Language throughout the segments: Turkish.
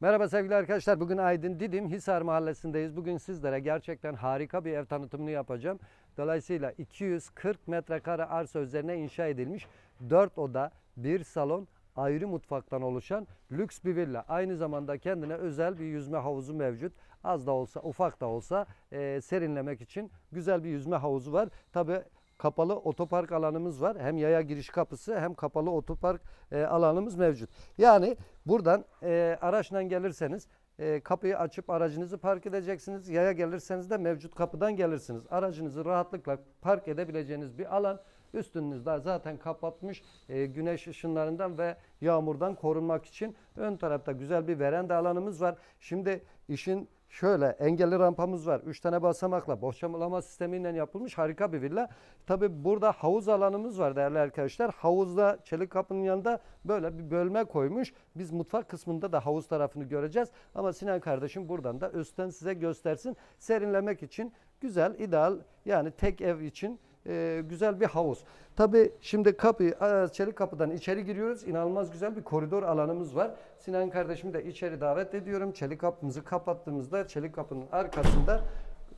Merhaba sevgili arkadaşlar. Bugün Aydın Didim Hisar Mahallesi'ndeyiz. Bugün sizlere gerçekten harika bir ev tanıtımını yapacağım. Dolayısıyla 240 metrekare arsa üzerine inşa edilmiş 4 oda, 1 salon, ayrı mutfaktan oluşan lüks bir villa. Aynı zamanda kendine özel bir yüzme havuzu mevcut. Az da olsa, ufak da olsa e, serinlemek için güzel bir yüzme havuzu var. Tabi kapalı otopark alanımız var. Hem yaya giriş kapısı hem kapalı otopark e, alanımız mevcut. Yani buradan e, araçla gelirseniz e, kapıyı açıp aracınızı park edeceksiniz. Yaya gelirseniz de mevcut kapıdan gelirsiniz. Aracınızı rahatlıkla park edebileceğiniz bir alan. Üstünüzde zaten kapatmış e, güneş ışınlarından ve yağmurdan korunmak için ön tarafta güzel bir veranda alanımız var. Şimdi işin şöyle engelli rampamız var. 3 tane basamakla boşalama sistemiyle yapılmış harika bir villa. Tabi burada havuz alanımız var değerli arkadaşlar. Havuzda çelik kapının yanında böyle bir bölme koymuş. Biz mutfak kısmında da havuz tarafını göreceğiz. Ama Sinan kardeşim buradan da üstten size göstersin. Serinlemek için güzel, ideal yani tek ev için e, güzel bir havuz. Tabi şimdi kapı, e, çelik kapıdan içeri giriyoruz. İnanılmaz güzel bir koridor alanımız var. Sinan kardeşimi de içeri davet ediyorum. Çelik kapımızı kapattığımızda çelik kapının arkasında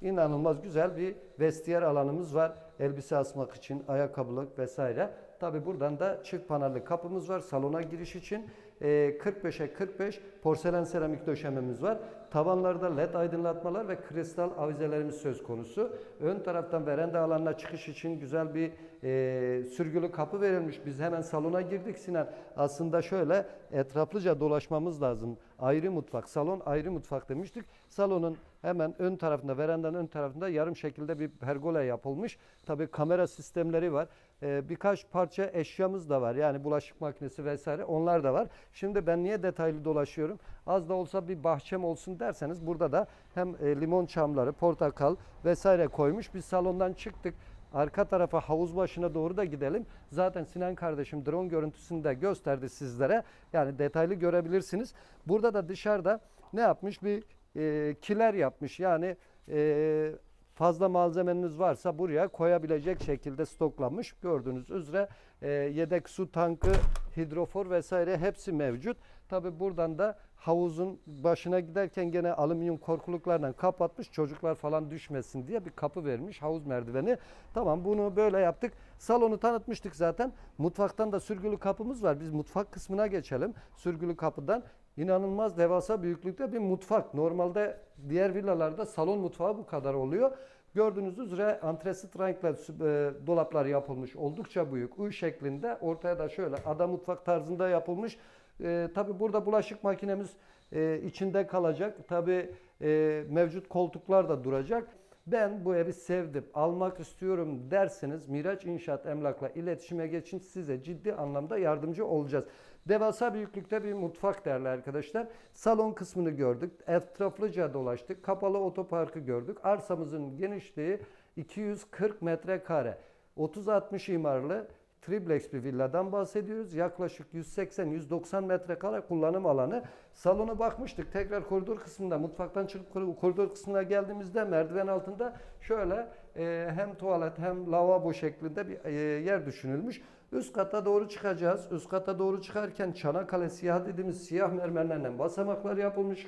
inanılmaz güzel bir vestiyer alanımız var. Elbise asmak için, ayakkabılık vesaire. Tabi buradan da çift panelli kapımız var salona giriş için. E, 45'e 45 porselen seramik döşememiz var. Tavanlarda led aydınlatmalar ve kristal avizelerimiz söz konusu. Ön taraftan veranda alanına çıkış için güzel bir e, sürgülü kapı verilmiş. Biz hemen salona girdik Sinan. Aslında şöyle etraflıca dolaşmamız lazım. Ayrı mutfak, salon ayrı mutfak demiştik. Salonun hemen ön tarafında, verandanın ön tarafında yarım şekilde bir pergola yapılmış. Tabii kamera sistemleri var. Ee, birkaç parça eşyamız da var. Yani bulaşık makinesi vesaire onlar da var. Şimdi ben niye detaylı dolaşıyorum? Az da olsa bir bahçem olsun derseniz burada da hem e, limon çamları, portakal vesaire koymuş. Biz salondan çıktık. Arka tarafa havuz başına doğru da gidelim. Zaten Sinan kardeşim drone görüntüsünü de gösterdi sizlere. Yani detaylı görebilirsiniz. Burada da dışarıda ne yapmış? Bir e, kiler yapmış. Yani e, fazla malzemeniz varsa buraya koyabilecek şekilde stoklanmış. Gördüğünüz üzere e, yedek su tankı, hidrofor vesaire hepsi mevcut. Tabi buradan da havuzun başına giderken gene alüminyum korkuluklarla kapatmış. Çocuklar falan düşmesin diye bir kapı vermiş havuz merdiveni. Tamam bunu böyle yaptık. Salonu tanıtmıştık zaten. Mutfaktan da sürgülü kapımız var. Biz mutfak kısmına geçelim. Sürgülü kapıdan inanılmaz devasa büyüklükte bir mutfak. Normalde diğer villalarda salon mutfağı bu kadar oluyor. Gördüğünüz üzere antresit renkle e, dolaplar yapılmış. Oldukça büyük. U şeklinde. Ortaya da şöyle ada mutfak tarzında yapılmış. E, Tabi burada bulaşık makinemiz e, içinde kalacak. Tabi e, mevcut koltuklar da duracak. Ben bu evi sevdim, almak istiyorum derseniz Miraç İnşaat Emlak'la iletişime geçin size ciddi anlamda yardımcı olacağız. Devasa büyüklükte bir mutfak değerli arkadaşlar. Salon kısmını gördük. Etraflıca dolaştık. Kapalı otoparkı gördük. Arsamızın genişliği 240 metrekare. 30-60 imarlı triplex bir villadan bahsediyoruz. Yaklaşık 180-190 metrekare kullanım alanı. Salona bakmıştık. Tekrar koridor kısmında mutfaktan çıkıp koridor kısmına geldiğimizde merdiven altında şöyle e, hem tuvalet hem lavabo şeklinde bir e, yer düşünülmüş. Üst kata doğru çıkacağız. Üst kata doğru çıkarken Çanakkale siyah dediğimiz siyah mermerlerle basamaklar yapılmış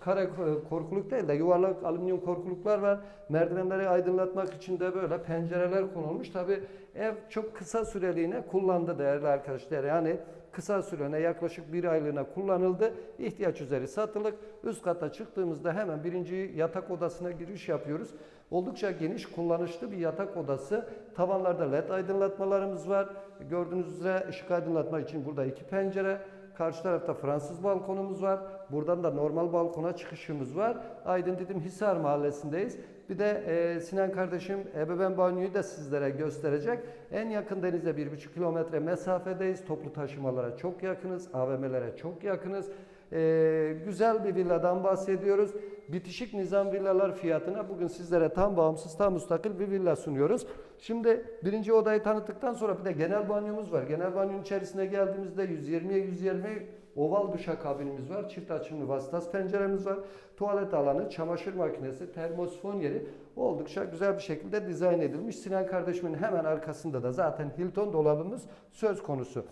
kare korkuluk değil de yuvarlak alüminyum korkuluklar var. Merdivenleri aydınlatmak için de böyle pencereler konulmuş. Tabi ev çok kısa süreliğine kullandı değerli arkadaşlar. Yani kısa sürene yaklaşık bir aylığına kullanıldı. İhtiyaç üzeri satılık. Üst kata çıktığımızda hemen birinci yatak odasına giriş yapıyoruz. Oldukça geniş kullanışlı bir yatak odası. Tavanlarda led aydınlatmalarımız var. Gördüğünüz üzere ışık aydınlatma için burada iki pencere. Karşı tarafta Fransız balkonumuz var. Buradan da normal balkona çıkışımız var. Aydın dedim Hisar mahallesindeyiz. Bir de e, Sinan kardeşim ebeveyn banyoyu da sizlere gösterecek. En yakın denize 1,5 kilometre mesafedeyiz. Toplu taşımalara çok yakınız. AVM'lere çok yakınız. E, güzel bir villadan bahsediyoruz. Bitişik nizam villalar fiyatına bugün sizlere tam bağımsız, tam müstakil bir villa sunuyoruz. Şimdi birinci odayı tanıttıktan sonra bir de genel banyomuz var. Genel banyonun içerisine geldiğimizde 120'ye 120 oval duşakabinimiz var. Çift açımlı vasıtas penceremiz var. Tuvalet alanı, çamaşır makinesi, termosifon yeri oldukça güzel bir şekilde dizayn edilmiş. Sinan kardeşimin hemen arkasında da zaten Hilton dolabımız söz konusu.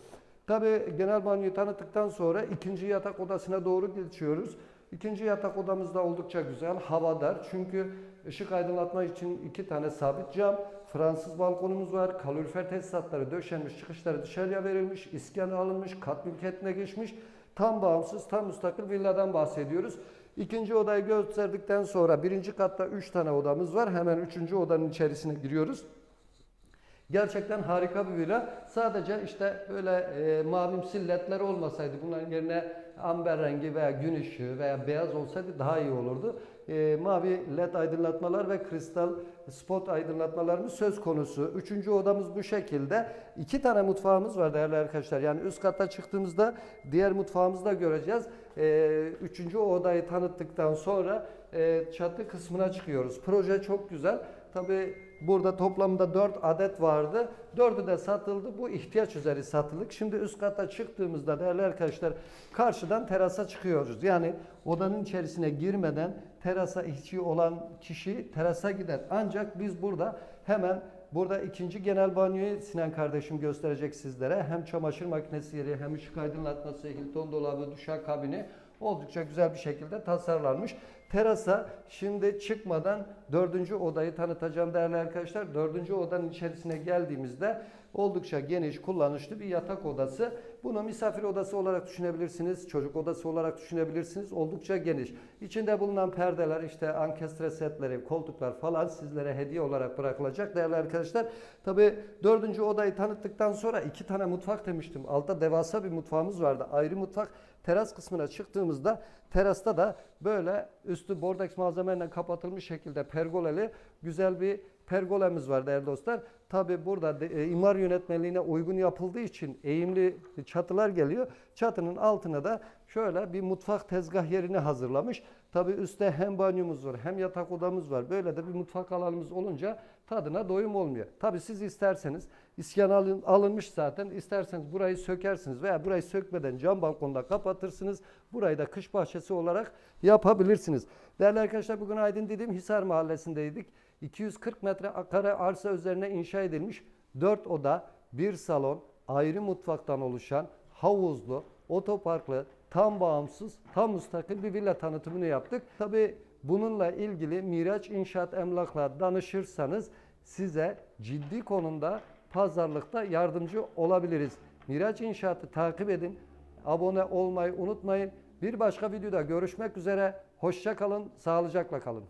Tabii genel banyoyu tanıttıktan sonra ikinci yatak odasına doğru geçiyoruz. İkinci yatak odamız da oldukça güzel, havadar. Çünkü ışık aydınlatma için iki tane sabit cam, Fransız balkonumuz var, kalorifer tesisatları döşenmiş, çıkışları dışarıya verilmiş, iskan alınmış, kat mülkiyetine geçmiş. Tam bağımsız, tam müstakil villadan bahsediyoruz. İkinci odayı gösterdikten sonra birinci katta üç tane odamız var. Hemen üçüncü odanın içerisine giriyoruz. Gerçekten harika bir villa. Sadece işte böyle e, mavimsi ledler olmasaydı bunların yerine amber rengi veya gün ışığı veya beyaz olsaydı daha iyi olurdu. E, mavi led aydınlatmalar ve kristal spot aydınlatmalarımız söz konusu. Üçüncü odamız bu şekilde. İki tane mutfağımız var değerli arkadaşlar. Yani üst kata çıktığımızda diğer mutfağımızı da göreceğiz. E, üçüncü odayı tanıttıktan sonra e, çatı kısmına çıkıyoruz. Proje çok güzel. Tabii burada toplamda 4 adet vardı. 4'ü de satıldı. Bu ihtiyaç üzeri satılık. Şimdi üst kata çıktığımızda değerli arkadaşlar karşıdan terasa çıkıyoruz. Yani odanın içerisine girmeden terasa ihtiyaç olan kişi terasa gider. Ancak biz burada hemen Burada ikinci genel banyoyu Sinan kardeşim gösterecek sizlere. Hem çamaşır makinesi yeri hem ışık aydınlatması, Hilton dolabı, duşak kabini oldukça güzel bir şekilde tasarlanmış. Terasa şimdi çıkmadan dördüncü odayı tanıtacağım değerli arkadaşlar. Dördüncü odanın içerisine geldiğimizde oldukça geniş, kullanışlı bir yatak odası. Bunu misafir odası olarak düşünebilirsiniz, çocuk odası olarak düşünebilirsiniz. Oldukça geniş. İçinde bulunan perdeler, işte ankestre setleri, koltuklar falan sizlere hediye olarak bırakılacak değerli arkadaşlar. Tabii dördüncü odayı tanıttıktan sonra iki tane mutfak demiştim. Altta devasa bir mutfağımız vardı. Ayrı mutfak. Teras kısmına çıktığımızda terasta da böyle üstü bordeks malzemeyle kapatılmış şekilde pergoleli güzel bir pergolemiz var değerli dostlar. Tabi burada de, e, imar yönetmeliğine uygun yapıldığı için eğimli çatılar geliyor. Çatının altına da şöyle bir mutfak tezgah yerini hazırlamış. Tabi üstte hem banyomuz var hem yatak odamız var. Böyle de bir mutfak alanımız olunca tadına doyum olmuyor. Tabi siz isterseniz iskan alın, alınmış zaten. İsterseniz burayı sökersiniz veya burayı sökmeden cam balkonda kapatırsınız. Burayı da kış bahçesi olarak yapabilirsiniz. Değerli arkadaşlar bugün Aydın dediğim Hisar Mahallesi'ndeydik. 240 metre kare arsa üzerine inşa edilmiş 4 oda, 1 salon, ayrı mutfaktan oluşan havuzlu, otoparklı, tam bağımsız, tam müstakil bir villa tanıtımını yaptık. Tabi bununla ilgili Miraç İnşaat Emlak'la danışırsanız size ciddi konumda pazarlıkta yardımcı olabiliriz. Miraç İnşaat'ı takip edin. Abone olmayı unutmayın. Bir başka videoda görüşmek üzere. Hoşça kalın, sağlıcakla kalın.